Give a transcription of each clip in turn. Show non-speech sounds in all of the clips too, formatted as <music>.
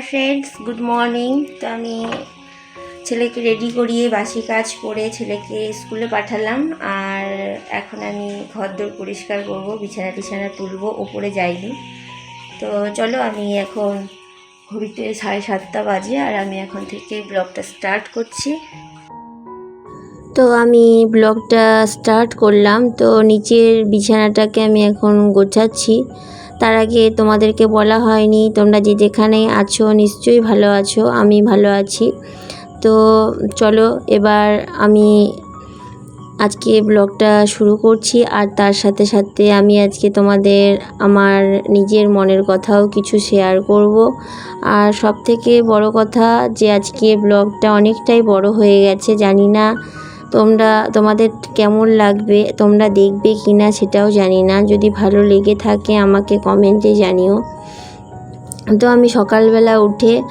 Friends good morning তো আমি ছেলেকে রেডি করিয়ে বাসি কাজ করে ছেলেকে স্কুলে পাঠালাম আর এখন আমি ঘরদোর পরিষ্কার করব, বিছানা টিছানা তুলবো, ওপরে যাইনি। তো চলো আমি এখন ঘড়িতে সাড়ে সাতটা বাজে আর আমি এখন থেকে ব্লগটা স্টার্ট করছি। তো আমি ব্লগটা স্টার্ট করলাম। তো নিচের বিছানাটাকে আমি এখন গোছাচ্ছি। তার আগে তোমাদেরকে বলা হয়নি, তোমরা যে যেখানে আছো নিশ্চয়ই ভালো আছো, আমি ভালো আছি। তো চলো এবার আমি আজকে ব্লগটা শুরু করছি, আর তার সাথে সাথে আমি আজকে তোমাদের আমার নিজের মনের কথাও কিছু শেয়ার করব। আর সব থেকে বড় কথা যে আজকে ব্লগটা অনেকটাই বড় হয়ে গেছে, জানি না তোমরা, তোমাদের কেমন লাগবে, তোমরা দেখবে কি না সেটাও জানি না। যদি ভালো লেগে থাকে আমাকে কমেন্টে জানিও। তো আমি সকালবেলা উঠে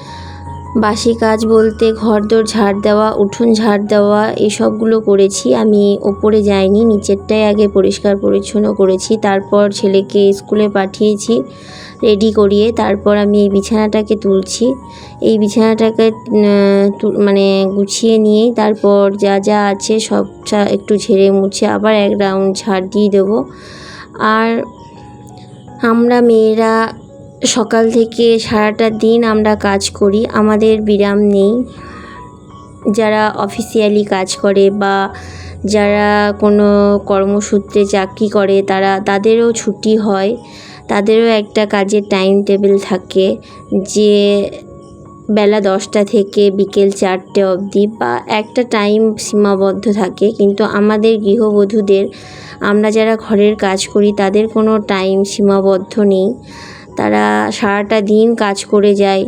বাসি কাজ বলতে ঘরদোর ঝাড় দেওয়া, উঠোন ঝাড় দেওয়া, এসবগুলো করেছি। আমি ওপরে যাইনি, নিচেরটাই আগে পরিষ্কার পরিচ্ছন্ন করেছি। তারপর ছেলেকে স্কুলে পাঠিয়েছি রেডি করিয়ে। তারপর আমি এই বিছানাটাকে তুলছি। এই বিছানাটাকে মানে গুছিয়ে নিয়েই তারপর যা যা আছে সব একটু ঝেড়ে মুছে আবার এক রাউন্ড ঝাড় দিয়ে দেবো। আর আমরা মেয়েরা সকাল থেকে সারাটা দিন আমরা কাজ করি, আমাদের বিরাম নেই। যারা অফিসিয়ালি কাজ করে বা যারা কোনো কর্মসূত্রে চাকরি করে, তারা, তাদেরও ছুটি হয়। তাদেরও একটা কাজের টাইম টেবিল থাকে যে বেলা দশটা থেকে বিকেল চারটে অবধি বা একটা টাইম সীমাবদ্ধ থাকে। কিন্তু আমাদের গৃহবধূদের, আমরা যারা ঘরের কাজ করি, তাদের কোনো টাইম সীমাবদ্ধ নেই। তারা সারাটা দিন কাজ করে যায়।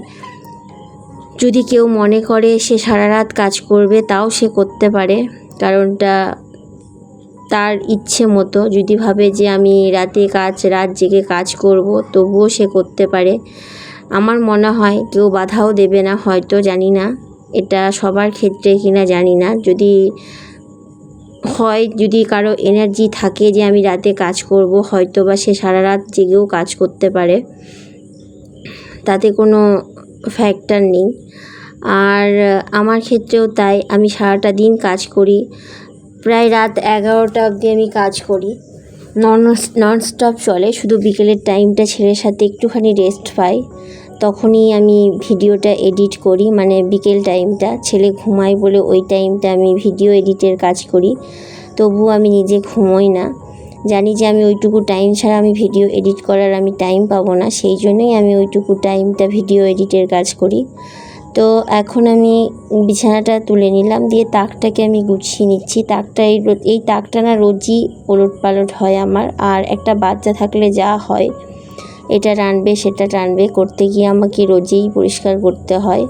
যদি কেউ মনে করে সে সারা রাত কাজ করবে, তাও সে করতে পারে। কারণটা তার ইচ্ছে মতো। যদি ভাবে যে আমি রাতে কাজ, রাত জেগে কাজ করব, তবুও সে করতে পারে। আমার মনে হয় কেউ বাধাও দেবে না, হয়তো জানি না। এটা সবার ক্ষেত্রে কিনা জানি না। যদি হয় যদি কারও এনার্জি থাকে যে আমি রাতে কাজ করব হয়তো বা সে সারা রাত জেগেও কাজ করতে পারে। তাতে কোনো ফ্যাক্টর নেই। আর আমার ক্ষেত্রেও তাই, আমি সারাটা দিন কাজ করি। প্রায় রাত এগারোটা অবধি আমি কাজ করি। নন নন স্টপ চলে, শুধু বিকেলের টাইমটা ছেলের সাথে একটুখানি রেস্ট পাই। তখনই আমি ভিডিওটা এডিট করি মানে বিকেল টাইমটা, ছেলে ঘুমায় বলে ওই টাইমটা আমি ভিডিও এডিটের কাজ করি। তবুও আমি নিজে ঘুমোই না। জানি যে আমি ওইটুকু টাইম ছাড়া আমি ভিডিও এডিট করার আমি টাইম পাবো না, সেই জন্যই আমি ওইটুকু টাইমটা ভিডিও এডিটের কাজ করি। তো এখন আমি বিছানাটা তুলে নিলাম, দিয়ে তাকটাকে আমি গুছিয়ে নিচ্ছি। তাকটা এই এই তাকটা না রোজই ওলট পালট হয় আমার, আর একটা বাচ্চা থাকলে যা হয় এটা টানবে, সেটা টানবে, করতে গিয়ে আমাকে রোজেই পরিষ্কার করতে হয়।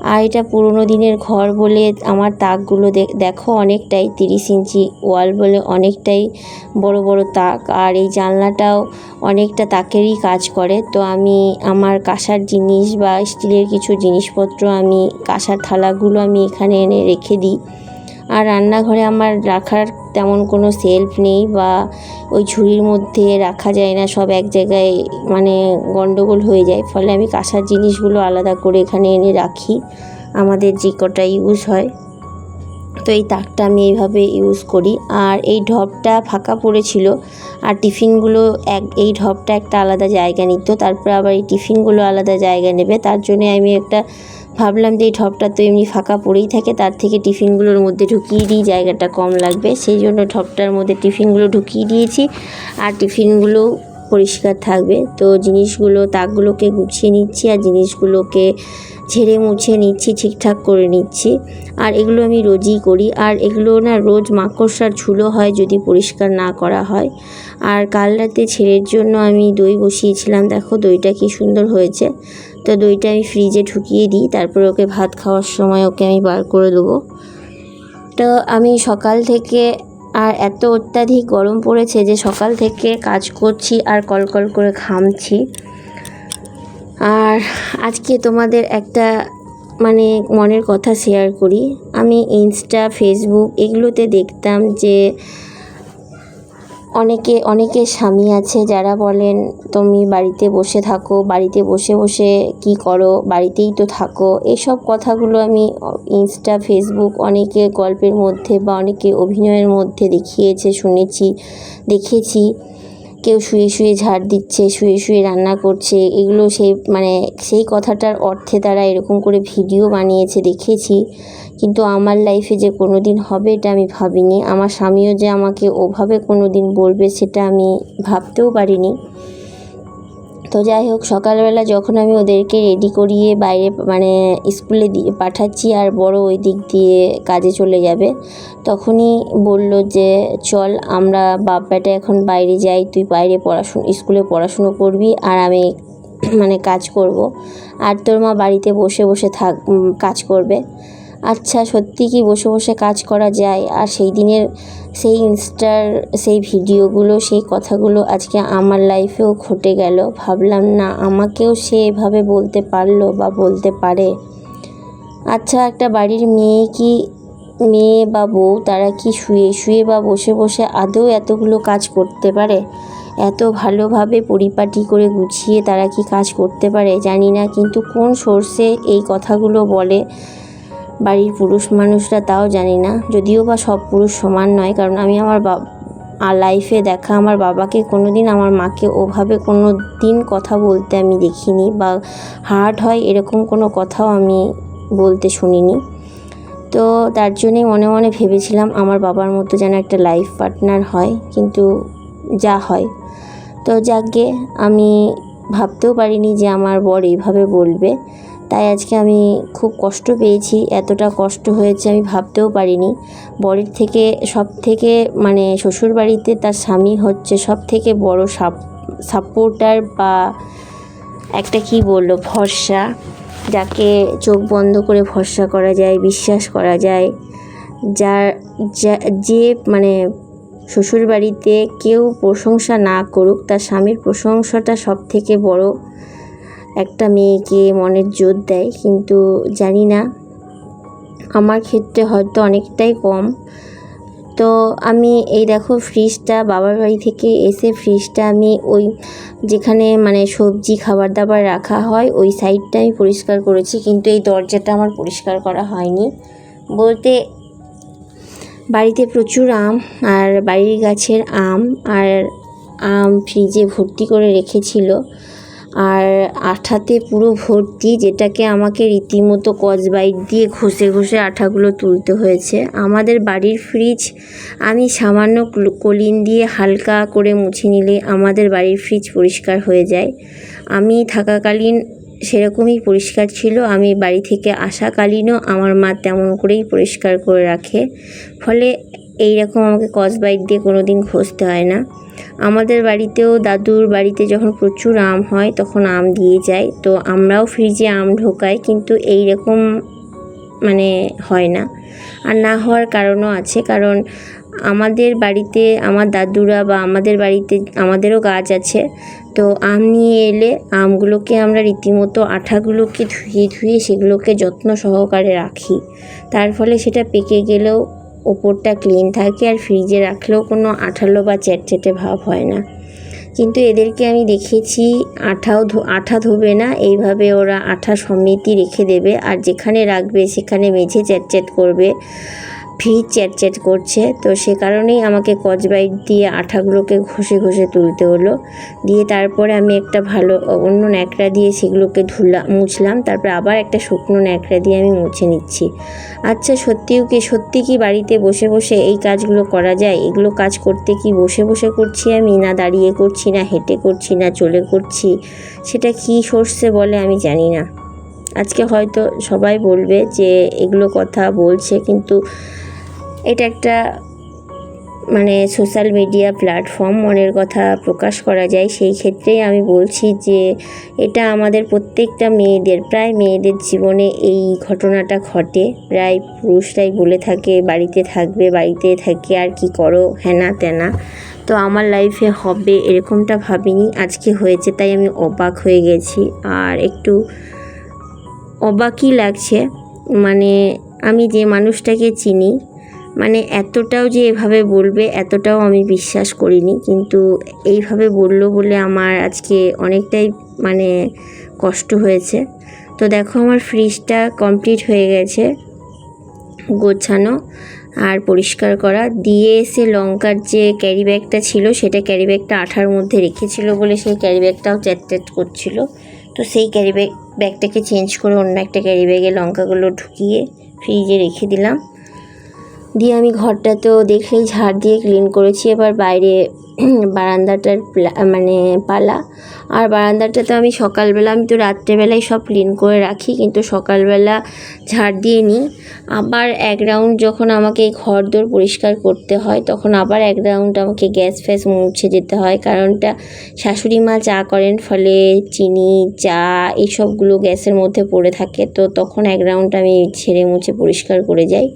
আর এটা পুরোনো দিনের ঘর বলে আমার তাকগুলো দেখো অনেকটাই তিরিশ ইঞ্চি ওয়াল বলে অনেকটাই বড় বড় তাক। আর এই জানলাটাও অনেকটা তাকেরই কাজ করে। তো আমি আমার কাঁসার জিনিস বা স্টিলের কিছু জিনিসপত্র আমি, কাঁসার থালাগুলো আমি এখানে এনে রেখে দিই। আর রান্নাঘরে আমার রাখার তেমন কোনো সেলফ নেই বা ওই ঝুড়ির মধ্যে রাখা যায় না, সব এক জায়গায় মানে গন্ডগোল হয়ে যায়। ফলে আমি কাঁসার জিনিসগুলো আলাদা করে এখানে এনে রাখি, আমাদের যে কটা ইউজ হয়। তো এই তাকটা আমি এইভাবে ইউজ করি। আর এই ঢপটা ফাঁকা পড়েছিল আর টিফিনগুলো এক, এই ঢপটা একটা আলাদা জায়গা নিত, তারপর আবার এই টিফিনগুলো আলাদা জায়গা নেবে। তার জন্য আমি একটা ভাবলাম যে এই ঢপটা তো এমনি ফাঁকা পড়েই থাকে, তার থেকে টিফিনগুলোর মধ্যে ঢুকিয়ে দিই, জায়গাটা কম লাগবে। সেই জন্য ঢপটার মধ্যে টিফিনগুলো ঢুকিয়ে দিয়েছি আর টিফিনগুলো পরিষ্কার থাকবে। তো জিনিসগুলো, তাকগুলোকে গুছিয়ে নিচ্ছি আর জিনিসগুলোকে ঝেড়ে মুছে নিচ্ছি, ঠিকঠাক করে নিচ্ছি। আর এগুলো আমি রোজই করি। আর এগুলো না রোজ মাকড়সার ঝুলো হয় যদি পরিষ্কার না করা হয়। আর কাল রাতে ছেলের জন্য আমি দই বসিয়েছিলাম। দেখো দইটা কি সুন্দর হয়েছে। তো দইটা আমি ফ্রিজে ঢুকিয়ে দিই, তারপর ওকে ভাত খাওয়ার সময় ওকে আমি বার করে দেবো। তো আমি সকাল থেকে আর এত অত্যাধিক গরম পড়েছে যে সকাল থেকে কাজ করছি আর কলকল করে খামছি আর আজকে তোমাদের একটা মানে মনের কথা শেয়ার করি। আমি ইনস্টা ফেসবুক এগুলোতে দেখতাম যে অনেকে অনেকে স্বামী আছে যারা বলেন, তুমি বাড়িতে বসে থাকো, বাড়িতে বসে বসে কি করো? বাড়িতেই তো থাকো। এসব কথাগুলো আমি ইনস্টা, ফেসবুক অনেকে গল্পের মধ্যে বা অনেকে অভিনয়ের মধ্যে দেখিয়েছে, শুনেছি, দেখেছি। কেউ শুয়ে শুয়ে ঝাড় দিচ্ছে, শুয়ে শুয়ে রান্না করছে, এগুলো সেই মানে সেই কথাটার অর্থে তারা এরকম করে ভিডিও বানিয়েছে, দেখেছি। কিন্তু আমার লাইফে যে কোনো দিন হবে এটা আমি ভাবিনি। আমার স্বামীও যে আমাকে ওভাবে কোনো দিন বলবে সেটা আমি ভাবতেও পারিনি। তো যাই হোক, সকালবেলা যখন আমি ওদেরকে রেডি করিয়ে বাইরে মানে স্কুলে দিয়ে পাঠাচ্ছি আর বড় ওই দিক দিয়ে কাজে চলে যাবে, তখনই বলল যে, চল আমরা বাপ এখন বাইরে যাই, তুই বাইরে পড়াশুনো স্কুলে পড়াশুনো করবি আর আমি <clears throat> মানে কাজ করব। আর তোর মা বাড়িতে বসে বসে থাক কাজ করবে। আচ্ছা সত্যি কি বসে বসে কাজ করা যায়? আর সেই দিনের সেই ইনস্টার, সেই ভিডিওগুলো, সেই কথাগুলো আজকে আমার লাইফেও ঘটে গেল। ভাবলাম, না, আমাকেও সে এভাবে বলতে পারল বা বলতে পারে। আচ্ছা একটা বাড়ির মেয়ে কি, মেয়ে বা বউ, তারা কি শুয়ে শুয়ে বা বসে বসে আদৌ এতগুলো কাজ করতে পারে? এত ভালোভাবে পরিপাটি করে গুছিয়ে তারা কি কাজ করতে পারে? জানি না, কিন্তু কোন সোর্সে এই কথাগুলো বলে? বাড়ির পুরুষ মানুষরা তাও জানি না। যদিও বা সব পুরুষ সমান নয়, কারণ আমি আমার আর লাইফে দেখা আমার বাবাকে কোনো দিন আমার মাকে ওভাবে কোনো দিন কথা বলতে আমি দেখিনি বা হার্ট হয় এরকম কোনো কথাও আমি বলতে শুনিনি। তো তার জন্যই মনে মনে ভেবেছিলাম আমার বাবার মতো যেন একটা লাইফ পার্টনার হয়, কিন্তু যা হয়। তো যাকে আমি ভাবতেও পারিনি যে আমার বর এইভাবে বলবে। তাই আজকে আমি খুব কষ্ট পেয়েছি। এতটা কষ্ট হয়েছে আমি ভাবতেও পারিনি। বরের থেকে সব থেকে মানে শ্বশুরবাড়িতে তার স্বামী হচ্ছে সব থেকে বড় সাপ, সাপোর্টার বা একটা কি বলল, ভরসা। যাকে চোখ বন্ধ করে ভরসা করা যায়, বিশ্বাস করা যায়। যার যা- মানে শ্বশুরবাড়িতে কেউ প্রশংসা না করুক, তার স্বামীর প্রশংসাটা সব থেকে বড় একটা মেয়েকে মনের জোর দেয়, কিন্তু জানি না। আমার ক্ষেত্রে হয়তো অনেকটাই কম। তো আমি এই দেখো ফ্রিজটা বাবার বাড়ি থেকে এসে ফ্রিজটা আমি ওই যেখানে মানে সবজি খাবার দাবার রাখা হয়, ওই সাইডটা আমি পরিষ্কার করেছি, কিন্তু এই দরজাটা আমার পরিষ্কার করা হয়নি। বলতে বাড়িতে প্রচুর আম, আর বাড়ির গাছের আম, আর আম ফ্রিজে ভর্তি করে রেখেছিল। আর আঠাতে পুরো ভর্তি যেটাকে আমাকে রীতিমতো কচবাইট দিয়ে ঘষে ঘষে আঠাগুলো তুলতে হয়েছে। আমাদের বাড়ির ফ্রিজ আমি সামান্য ক্ল- কলিন দিয়ে হালকা করে মুছে নিলে আমাদের বাড়ির ফ্রিজ পরিষ্কার হয়ে যায়। আমি থাকাকালীন সেরকমই পরিষ্কার ছিল, আমি বাড়ি থেকে আসাকালীনও আমার মা তেমন করেই পরিষ্কার করে রাখে। ফলে এই রকম আমাকে কসবাইট দিয়ে কোনো দিন ঘষতে হয় না। আমাদের বাড়িতেও দাদুর বাড়িতে যখন প্রচুর আম হয়, তখন আম দিয়ে যায়। তো আমরাও ফ্রিজে আম ঢোকাই, কিন্তু এই রকম মানে হয় না। আর না হওয়ার কারণও আছে, কারণ আমাদের বাড়িতে আমার দাদুরা বা আমাদের বাড়িতে আমাদেরও গাছ আছে। তো আম নিয়ে এলে আমগুলোকে আমরা রীতিমতো আঠাগুলোকে ধুয়ে ধুয়ে সেগুলোকে যত্ন সহকারে রাখি। তার ফলে সেটা পেকে গেলেও ওপরটা ক্লিন থাকে আর ফ্রিজে রাখলেও কোনো আঠালো বা চ্যাটচ্যাটে ভাব হয় না। কিন্তু এদেরকে আমি দেখেছি আঠাও আঠা ধোবে না, এইভাবে ওরা আঠা সমিতি রেখে দেবে। আর যেখানে রাখবে সেখানে মেঝে চ্যাটচ্যাট করবে। ফ্রিজ চ্যাটচ্যাট করছে। তো সে কারণেই আমাকে কচবাইট দিয়ে আঠাগুলোকে ঘষে ঘষে তুলতে হলো। দিয়ে তারপরে আমি একটা ভালো অন্য ন্যাকড়া দিয়ে সেগুলোকে ধুলাম মুছলাম। তারপরে আবার একটা শুকনো ন্যাকড়া দিয়ে আমি মুছে নিচ্ছি। আচ্ছা সত্যিও কি, সত্যি কি বাড়িতে বসে বসে এই কাজগুলো করা যায়? এগুলো কাজ করতে কি বসে বসে করছি আমি, না দাঁড়িয়ে করছি, না হেঁটে করছি, না চলে করছি? সেটা কি সোর্সে বলে আমি জানি না। আজকে হয়তো সবাই বলবে যে এগুলো কথা বলছে, কিন্তু এটা একটা মানে সোশ্যাল মিডিয়া প্ল্যাটফর্ম মনের কথা প্রকাশ করা যায়। সেই ক্ষেত্রেই আমি বলছি যে, এটা আমাদের প্রত্যেকটা মেয়েদের, প্রায় মেয়েদের জীবনে এই ঘটনাটা ঘটে। প্রায় পুরুষরাই বলে থাকে, বাড়িতে থাকবে, বাড়িতে থাকে আর কি করো হ্যানা তেনা। তো আমার লাইফে হবে এরকমটা ভাবিনি, আজকে হয়েছে তাই আমি অবাক হয়ে গেছি। আর একটু অবাকই লাগছে মানে আমি যে মানুষটাকে চিনি মানে এতটাও যে এভাবে বলবে, এতটাও আমি বিশ্বাস করিনি। কিন্তু এইভাবে বলল বলে আমার আজকে অনেকটাই মানে কষ্ট হয়েছে। তো দেখো আমার ফ্রিজটা কমপ্লিট হয়ে গেছে গোছানো আর পরিষ্কার করা। দিয়ে এসে লঙ্কার যে ক্যারি ব্যাগটা ছিল, সেটা ক্যারি ব্যাগটা আঠার মধ্যে রেখেছিল বলে সেই ক্যারি ব্যাগটাও চ্যাট করছিল। তো সেই ক্যারি ব্যাগ ব্যাগটাকে চেঞ্জ করে অন্য একটা ক্যারি ব্যাগে লঙ্কাগুলো ঢুকিয়ে ফ্রিজে রেখে দিলাম। দিয়ে আমি ঘরটা তো দেখলেই ঝাড় দিয়ে ক্লিন করেছি। এবার বাইরে বারান্দাটার মানে পালা। আর বারান্দাটা তো আমি সকালবেলা, আমি তো রাত্রেবেলায় সব ক্লিন করে রাখি, কিন্তু সকালবেলা ঝাড় দিয়ে নিই। আবার এক রাউন্ড যখন আমাকে ঘর দোর পরিষ্কার করতে হয়, তখন আবার এক রাউন্ড আমাকে গ্যাস ফ্যাস মুছে যেতে হয়, কারণটা শাশুড়ি মা চা করেন, ফলে চিনি, চা এইসবগুলো গ্যাসের মধ্যে পড়ে থাকে, তো তখন এক রাউন্ড আমি ছেড়ে মুছে পরিষ্কার করে যাই।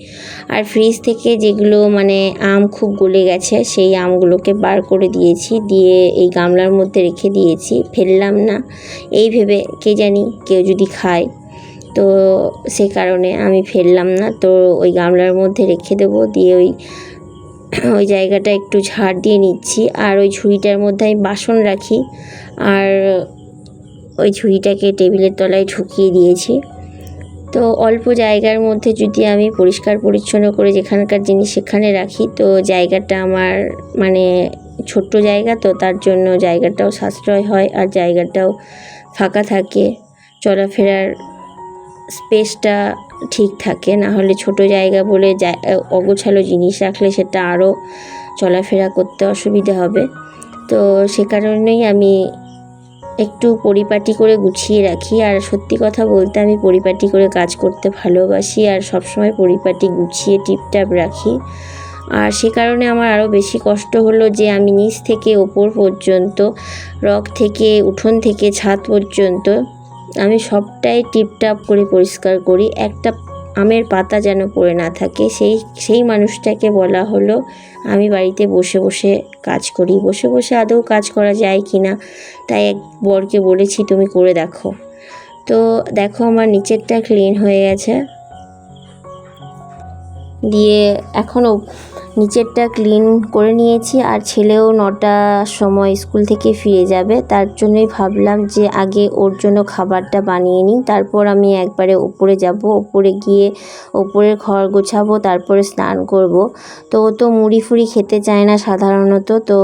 আর ফ্রিজ থেকে যেগুলো মানে আম খুব গলে গেছে, সেই আমগুলোকে বার করে দিয়েছি, দিয়ে এই গামলার মধ্যে রেখে দিয়েছি। ফেললাম না। এই ভেবে কে জানি কেউ যদি খায়, তো সে কারণে আমি ফেললাম না। তো ওই গামলার মধ্যে রেখে দেবো, দিয়ে ওই ওই জায়গাটা একটু ঝাড় দিয়ে নিচ্ছি। আর ওই ঝুড়িটার মধ্যে আমি বাসন রাখি। আর ওই ঝুড়িটাকে টেবিলের তলায় ঢুকিয়ে দিয়েছি। তো অল্প জায়গার মধ্যে যদি আমি পরিষ্কার পরিচ্ছন্ন করে যেখানকার জিনিস সেখানে রাখি, তো জায়গাটা আমার মানে ছোট্ট জায়গা তো, তার জন্য জায়গাটাও সাশ্রয় হয় আর জায়গাটাও ফাঁকা থাকে। চলাফেরার স্পেসটা ঠিক থাকে, না হলে ছোট জায়গা বলে অগোছালো জিনিস রাখলে সেটা আরও চলাফেরা করতে অসুবিধা হবে। তো সে কারণেই আমি একটু পরিপাটি করে গুছিয়ে রাখি আর সত্যি কথা বলতে আমি পরিপাটি করে কাজ করতে ভালোবাসি আর সবসময় পরিপাটি গুছিয়ে টিপটাপ রাখি। আর সে কারণে আমার আরও বেশি কষ্ট হলো যে আমি নিচ থেকে ওপর পর্যন্ত রক থেকে, উঠোন থেকে, ছাদ পর্যন্ত, আমি সবটাই টিপটাপ করে পরিষ্কার করি। একটা আমের পাতা যেন পড়ে না থাকে, সেই সেই মানুষটাকে বলা হলো, আমি বাড়িতে বসে বসে কাজ করি। বসে বসে আদৌ কাজ করা যায় কি না, তাই এক বরকে বলেছি, তুমি করে দেখো। তো দেখো আমার নিচেরটা ক্লিন হয়ে গেছে। দিয়ে এখনও নিচেরটা ক্লিন করে নিয়েছি আর ছেলেও নটার সময় স্কুল থেকে ফিরে যাবে। তার জন্যই ভাবলাম যে আগে ওর জন্য খাবারটা বানিয়ে নিই। তারপর আমি একবারে ওপরে যাব। ওপরে গিয়ে ওপরের ঘর গোছাবো, তারপরে স্নান করব। তো ও তো মুড়ি ফুড়ি খেতে চায় না সাধারণত। তো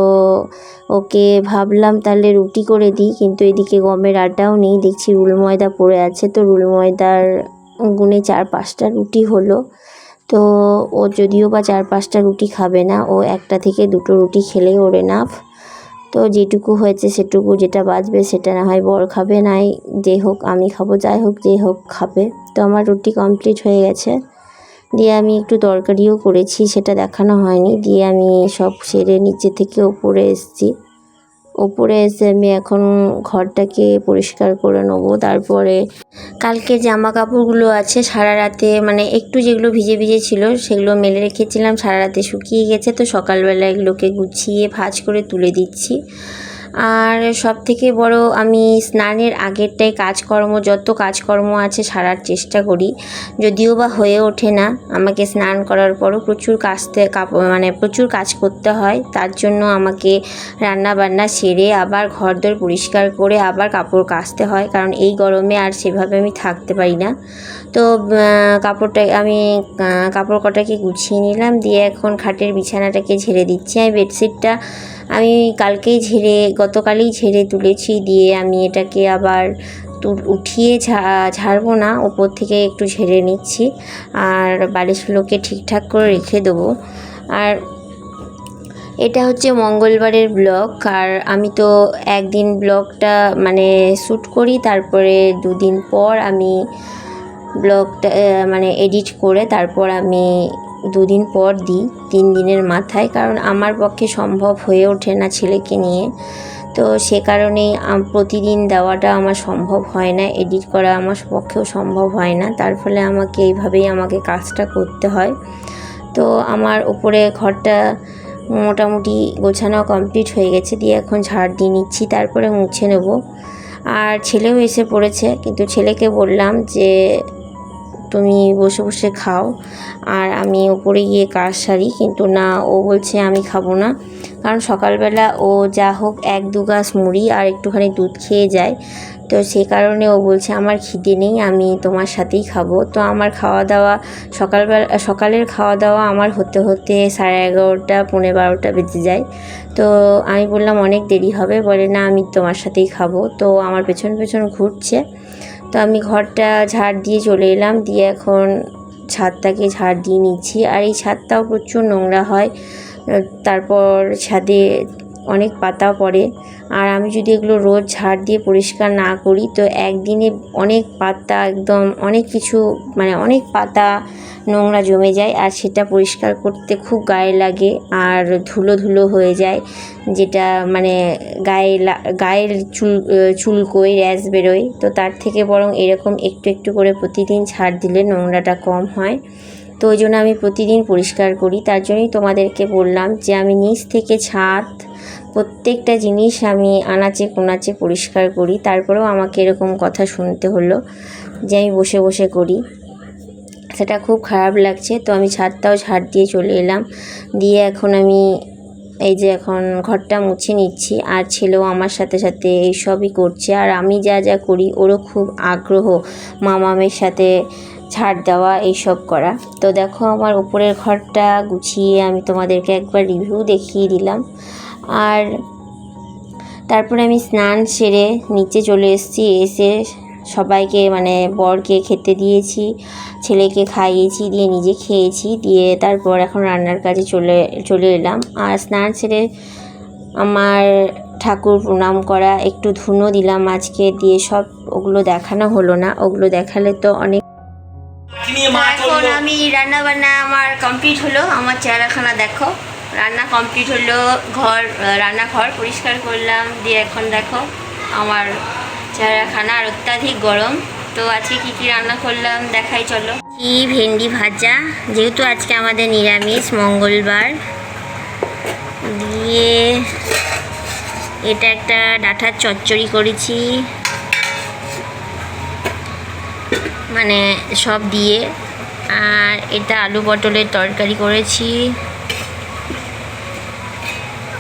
ওকে ভাবলাম তাহলে রুটি করে দিই, কিন্তু এদিকে গমের আটাও নেই। দেখছি রুল ময়দা পড়ে আছে। তো রুল ময়দার গুনে চার পাঁচটা রুটি হলো। তো ও যদিও বা চার পাঁচটা রুটি খাবে না, ও একটা থেকে দুটো রুটি খেলেই ওর এনাফ তো যেটুকু হয়েছে সেটুকু, যেটা বাঁচবে সেটা না হয় বর খাবে নাই যে হোক আমি খাব, যাই হোক যে হোক খাবে। তো আমার রুটি কমপ্লিট হয়ে গেছে। দিয়ে আমি একটু তরকারিও করেছি, সেটা দেখানো হয়নি। দিয়ে আমি সব সেরে নিচে থেকে ওপরে এসেছি। ওপরে এসে আমি এখন ঘরটাকে পরিষ্কার করে নেব। তারপরে কালকে জামা কাপড়গুলো আছে, সারা রাতে মানে একটু যেগুলো ভিজে ভিজে ছিল সেগুলো মেলে রেখেছিলাম, সারা রাতে শুকিয়ে গেছে। তো সকালবেলা এগুলোকে গুছিয়ে ভাজ করে তুলে দিচ্ছি। আর সব থেকে বড় আমি স্নানের আগেরটাই কাজকর্ম, যত কাজকর্ম আছে সারার চেষ্টা করি। যদিও বা হয়ে ওঠে না, আমাকে স্নান করার পরও প্রচুর কাপড় মানে প্রচুর কাজ করতে হয়। তার জন্য আমাকে রান্না বান্না সেরে আবার ঘরদোর পরিষ্কার করে আবার কাপড় কাচতে হয়, কারণ এই গরমে আর সেভাবে আমি থাকতে পারি না। তো কাপড়টা আমি কাপড় কটাকে গুছিয়ে নিলাম, দিয়ে এখন খাটের বিছানাটাকে ঝেড়ে দিচ্ছি। আমি বেডশিটটা আমি কালকেই ঝেড়ে গতকালই ঝেড়ে তুলেছি, দিয়ে আমি এটাকে আবার উঠিয়ে ঝাড়বো না, ওপর থেকে একটু ঝেড়ে নিচ্ছি, আর বালিশগুলোকে ঠিকঠাক করে রেখে দেবো। আর এটা হচ্ছে মঙ্গলবারের ব্লগ, আর আমি তো একদিন ব্লগটা মানে শ্যুট করি, তারপরে দুদিন পর আমি ব্লগটা মানে এডিট করে তারপর আমি দুদিন পর দিই তিন দিনের মাথায়, কারণ আমার পক্ষে সম্ভব হয়ে ওঠে না ছেলেকে নিয়ে। তো সে কারণেই প্রতিদিন দেওয়াটা আমার সম্ভব হয় না, এডিট করা আমার পক্ষেও সম্ভব হয় না। তার ফলে আমাকে এইভাবেই আমাকে কাজটা করতে হয়। তো আমার উপরে ঘরটা মোটামুটি গোছানো কমপ্লিট হয়ে গেছে, দিয়ে এখন ঝাড় দিয়ে নিচ্ছি, তারপরে মুছে নেব। আর ছেলেও এসে পড়েছে, কিন্তু ছেলেকে বললাম যে তুমি বসে বসে খাও। আর আমি ওপরে গিয়ে কাজ সারি কিন্তু না, ও বলছে আমি খাব না। কারণ সকালবেলা ও যা হোক এক দু গাছ মুড়ি আর একটুখানি দুধ খেয়ে যায়। তো সে কারণে ও বলছে, আমার খিদে নেই, আমি তোমার সাথেই খাব। তো আমার খাওয়া দাওয়া সকালবেলা, সকালের খাওয়া দাওয়া আমার হতে হতে সাড়ে এগারোটা, পৌনে বারোটা বেজে যায়। তো আমি বললাম, অনেক দেরি হবে। বলে, না, আমি তোমার সাথেই খাব। তো আমার পেছন পেছন ঘুরছে। তো আমি ঘরটা ঝাড় দিয়ে চলে এলাম, দিয়ে এখন ছাদটাকে ঝাড় দিয়ে নিচ্ছি। আর এই ছাদটাও প্রচুর নোংরা হয়। তারপর ছাদে অনেক পাতা পড়ে। আর আমি যদি এগুলো রোজ ঝাড় দিয়ে পরিষ্কার না করি, তো একদিনে অনেক পাতা একদম অনেক কিছু মানে অনেক পাতা নোংরা জমে যায়। আর সেটা পরিষ্কার করতে খুব গায়ে লাগে আর ধুলো ধুলো হয়ে যায়, যেটা মানে গায়ে গায়ের চুল, চুলকোয়, র্যাশ বেরোয়। তো তার থেকে বরং এরকম একটু একটু করে প্রতিদিন ছাড় দিলে নোংরাটা কম হয়। তো ওই জন্য আমি প্রতিদিন পরিষ্কার করি। তার জন্যই তোমাদেরকে বললাম যে, আমি নিচ থেকে ছাদ, প্রত্যেকটা জিনিস আমি আনাচে কোনাচে পরিষ্কার করি। তারপরেও আমাকে এরকম কথা শুনতে হলো যে, আমি বসে বসে করি। সেটা খুব খারাপ লাগছে। তো আমি ছাদটাও ঝাড় দিয়ে চলে এলাম। দিয়ে এখন আমি এই যে এখন ঘরটা মুছে নিচ্ছি। আর ছেলেও আমার সাথে সাথে এই সবই করছে। আর আমি যা যা করি, ওরও খুব আগ্রহ। মামামের সাথে ঝাড় দেওয়া, এইসব করা। তো দেখো আমার উপরের ঘরটা গুছিয়ে আমি তোমাদেরকে একবার রিভিউ দেখিয়ে দিলাম। আর তারপরে আমি স্নান সেরে নিচে চলে এসেছি, এসে সবাইকে মানে বরকে খেতে দিয়েছি, ছেলেকে খাইয়েছি, দিয়ে নিজে খেয়েছি, দিয়ে তারপর এখন রান্নার কাজে চলে চলে এলাম। আর স্নান সেরে আমার ঠাকুর প্রণাম করা, একটু ধুনো দিলাম আজকে, দিয়ে সব ওগুলো দেখানো হলো না। ওগুলো দেখালে তো অনেক নিয়ে মা এখন আমি রান্না বান্না আমার কমপ্লিট হলো। আমার চেহারাখানা দেখো। রান্না কমপ্লিট হলো ঘর রান্নাঘর পরিষ্কার করলাম। দিয়ে এখন দেখো আমার চেহারাখানা আর অত্যাধিক গরম। তো আজকে কি কি রান্না করলাম দেখাই চলো। কি ভেন্ডি ভাজা যেহেতু আজকে আমাদের নিরামিষ মঙ্গলবার। দিয়ে এটা একটা ডাঁটার চচ্চড়ি করেছি। মানে সব দিয়ে। আর এটা আলু পটলের তরকারি করেছি।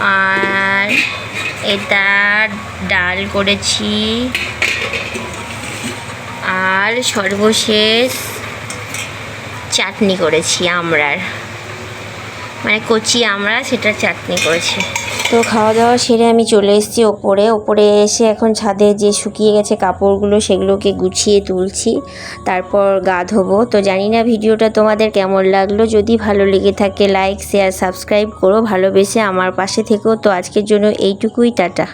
আর এটা ডাল করেছি। আর সর্বশেষ চাটনি করেছি আমরার। মানে কচি আমরা সেটা চাটনি করেছি। তো খাওয়া দাওয়া সেরে আমি চলে এসেছি ওপরে। ওপরে এসে এখন ছাদে যে শুকিয়ে গেছে কাপড়গুলো সেগুলোকে গুছিয়ে তুলছি, তারপর গা ধোবো। তো জানি না ভিডিওটা তোমাদের কেমন লাগল। যদি ভালো লেগে থাকে লাইক শেয়ার সাবস্ক্রাইব করো। ভালোবেসে আমার পাশে থেকেও তো আজকের জন্য এইটুকুই, টাটা।